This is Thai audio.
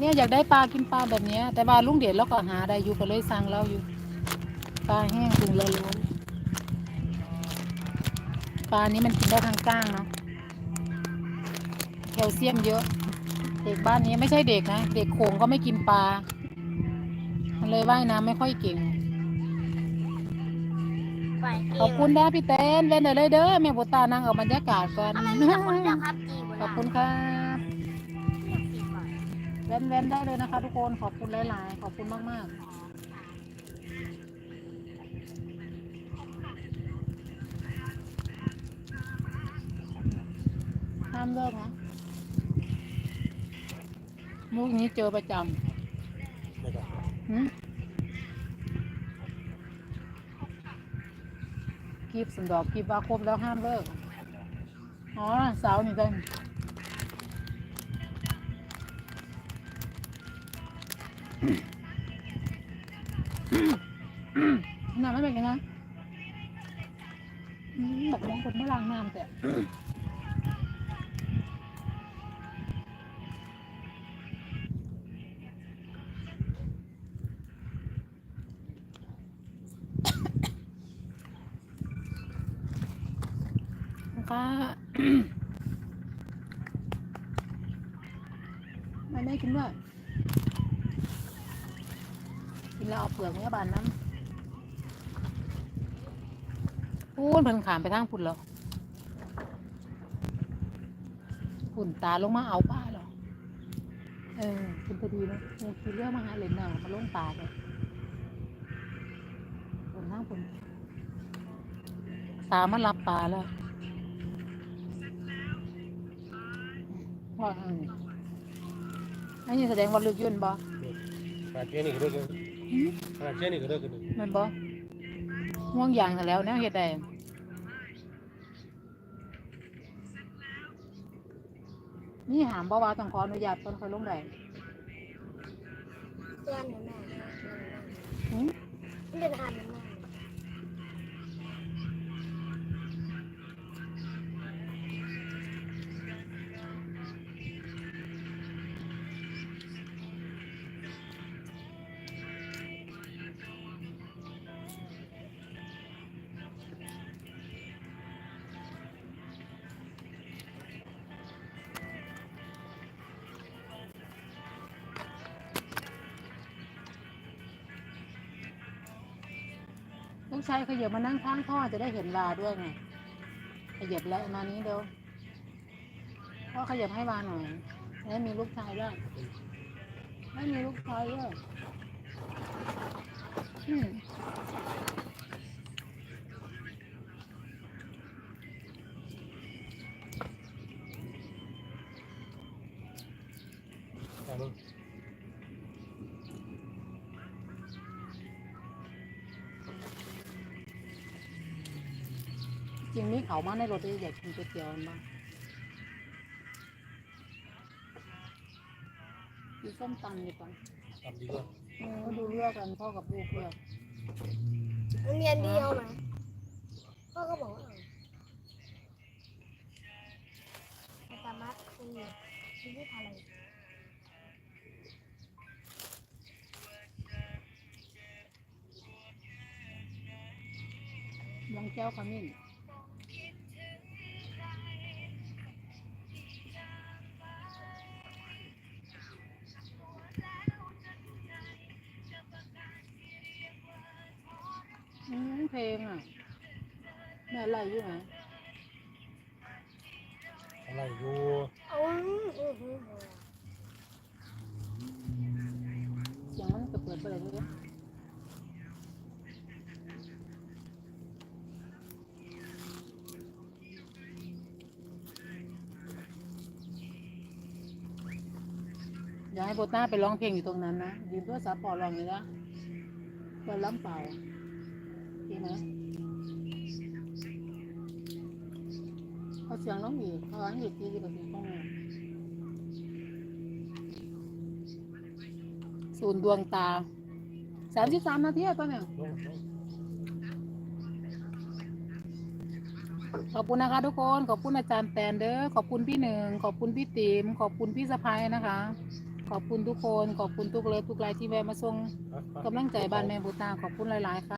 เนี่ยอยากได้ปลากินปลาแบบเนี้ย แต่ว่าลุงเดชเราก็หาได้อยู่ก็เลยสั่งเราอยู่ ปลาแห้งถึงละร้อยปลานี้มันกินได้ทางก้างเนาะแคลเซียมเยอะ เด็กบ้านนี้ไม่ใช่เด็กนะ เด็กโขงก็ไม่กินปลา มันเลยว่ายน้ำไม่ค่อยเก่งไปเกขอบคุณนะพี่เต้นเล่นเด้อเลยเด้อแม่บุตานั่งเอาบรรยากาศก่อนอะไรเนี่ยคนจะครับจีบขอบคุณครับสี่บาท เว้นเว้นได้เลยนะคะ ทุกคนขอบคุณหลายๆ ขอบคุณมากๆห้ามเลิกนะมุกนี้เจอประจไม่ได้ำหึคลิปสันดอกคลิปว่าครบแล้วห้ามเลิก อ๋อ สาวนี่กัน น้ำไม่เป็นไงนะอืมแบบมองคนไม่ล้างน้ำแต่ก็ไม่ไม่กินด้วย กินแล้วเอาเปลือกเนื้อบานน้ำพูนเพิ่นขามไปทางพุ่นแล้วพุ่นตาลงมาเอาปลาเหรอเออคุณพอดีนะเนี่ยคือเรื่องมาหาเหรนหนังมาลงปลาเลยพุ่นทางพุ่นตามันรับปลาแล้วว่าอันนี้อันนี้แสดงว่าลึกยุ่นบ่ขนาดแค่นี้ก็เลิกกันหืม ขนาดแค่นี้ก็เลิกกันแมันบ่ง่วงอย่างซะแล้วแนวเฮ็ดได้นี่หามบ่ว่าต้องขออนุญาตก่อนค่อยลงได้เพื่อนหนูแม่หืมไม่เป็นทานหนูแม่ ลูกชายขยับมานั่งข้างพ่อจะได้เห็นลาด้วยไงขยับแล้วมานี้เดี๋ยวพ่อขยับให้วาหน่อยแล้วมีลูกชายด้วยไม่มีลูกชายด้วยอืม จริงนี่เขามาในรถอยากกินก๋วยเตี๋ยวมันบ้างดูส้มตำดีกว่าทำดีกว่าเออดูเลือกกันพ่อกับลูกเลือกโรงเรียนเดียวนะพ่อก็บอกว่าอาจารย์มัดคือคือที่อะไรลองแก้วขมิ้น เพลงอะแม่ไล่อยู่ไหนอะไรอยู่อืมอืมอืมเสียงมันก็เปิดไปเลยเนี่ยอย่าให้โบต้าไปร้องเพลงอยู่ตรงนั้นนะยืนโทรศัพท์ปอร้องเลยนะเปิดล้ำเปล่า เคไหมเขาเสียงน้องอีเขาอันอีกทีกับสิต้องศูนย์ดวงตาสามสิบสามนาทีอะตอนเนี้ยขอบคุณนะคะทุกคน ขอบคุณอาจารย์แตนเด้อ ขอบคุณพี่หนึ่ง ขอบคุณพี่ติ๋ม ขอบคุณพี่สะพายนะคะ ขอบคุณทุกคน ขอบคุณทุกเลิฟทุกไลน์ที่แวะมาส่งกำลังใจบ้านแม่บุตาขอบคุณหลาย ๆ ค่ะ